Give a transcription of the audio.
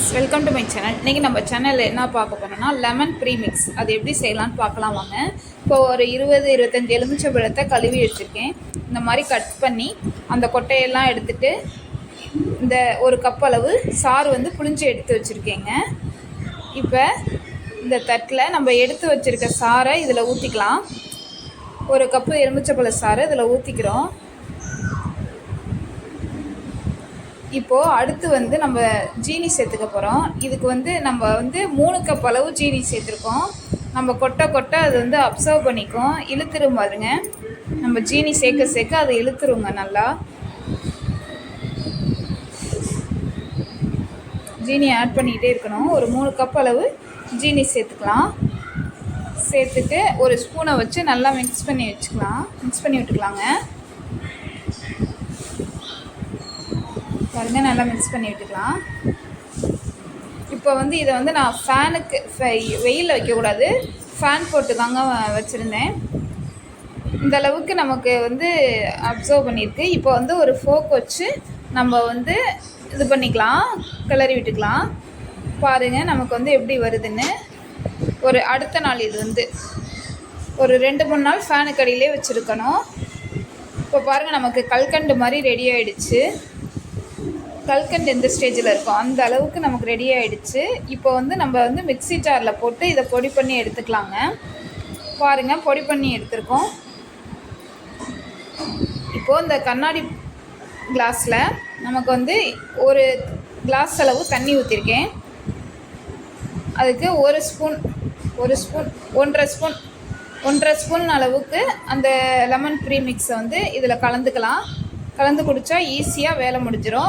Friends welcome to my channel இன்றைக்கி நம்ம சேனலில் என்ன பார்க்க போகிறோம்னா லெமன் ப்ரீமிக்ஸ் அது எப்படி செய்யலாம்னு பார்க்கலாம் வாங்க. இப்போ ஒரு இருபது இருபத்தஞ்சி எலுமிச்சை பழத்தை கழுவி வச்சுருக்கேன். இந்த மாதிரி கட் பண்ணி அந்த கொட்டையெல்லாம் எடுத்துட்டு இந்த ஒரு கப் அளவு சாறு வந்து புளிஞ்சு எடுத்து வச்சுருக்கேங்க. இப்போ இந்த தட்டில் நம்ம எடுத்து வச்சுருக்க சாறை இதில் ஊற்றிக்கலாம் ஒரு கப்பு எலுமிச்சைப்பழ சாறு இதில் ஊற்றிக்கிறோம் இப்போது அடுத்து வந்து நம்ம ஜீனி சேர்த்துக்க போகிறோம் இதுக்கு வந்து நம்ம வந்து மூணு கப் அளவு ஜீனி சேர்த்துருக்கோம். நம்ம கொட்டை கொட்டை அது வந்து அப்சர்வ் பண்ணிக்கும். இழுத்துரும் பாருங்க. நம்ம ஜீனி சேர்க்க சேர்க்க அதை இழுத்துருங்க நல்லா. ஜீனி ஆட் பண்ணிகிட்டே இருக்கணும். ஒரு மூணு கப் அளவு ஜீனி சேர்த்துக்கலாம். சேர்த்துட்டு ஒரு ஸ்பூனை வச்சு நல்லா மிக்ஸ் பண்ணி வச்சுக்கலாம். மிக்ஸ் பண்ணி விட்டுக்கலாங்க. பாருங்க நல்லா மிக்ஸ் பண்ணி விட்டுக்கலாம் இப்போ வந்து இதை வந்து நான் ஃபேனுக்கு வெயிலில் வைக்கக்கூடாது. ஃபேன் போட்டு தாங்க வச்சுருந்தேன். இந்த அளவுக்கு நமக்கு வந்து அப்சர்வ் பண்ணியிருக்கு. இப்போ வந்து ஒரு ஃபோக் வச்சு நம்ம வந்து இது பண்ணிக்கலாம் கிளறி விட்டுக்கலாம். பாருங்கள் நமக்கு வந்து எப்படி வருதுன்னு. ஒரு அடுத்த நாள் இது வந்து. ஒரு ரெண்டு மூணு நாள் ஃபேனுக்கு அடியிலே வச்சுருக்கணும். இப்போ பாருங்கள் நமக்கு கல்கண்டு மாதிரி ரெடி ஆகிடுச்சு கல்கண்ட் எந்த ஸ்டேஜில் இருக்கோ அந்த அளவுக்கு நமக்கு ரெடி ஆகிடுச்சு இப்போ வந்து நம்ம வந்து மிக்ஸி ஜாரில் போட்டு இதை பொடி பண்ணி எடுத்துக்கலாங்க. பாருங்கள் பொடி பண்ணி எடுத்துருக்கோம். இப்போது இந்த கண்ணாடி கிளாஸில் நமக்கு வந்து ஒரு கிளாஸ் அளவு தண்ணி ஊற்றிருக்கேன் அதுக்கு ஒரு ஸ்பூன் ஒரு ஸ்பூன் ஒன்றரை ஸ்பூன் ஒன்றரை ஸ்பூன் அளவுக்கு அந்த லெமன் ப்ரீ மிக்ஸை வந்து இதில் கலந்துக்கலாம். கலந்து குடித்தா ஈஸியாக வேலை முடிஞ்சிடும்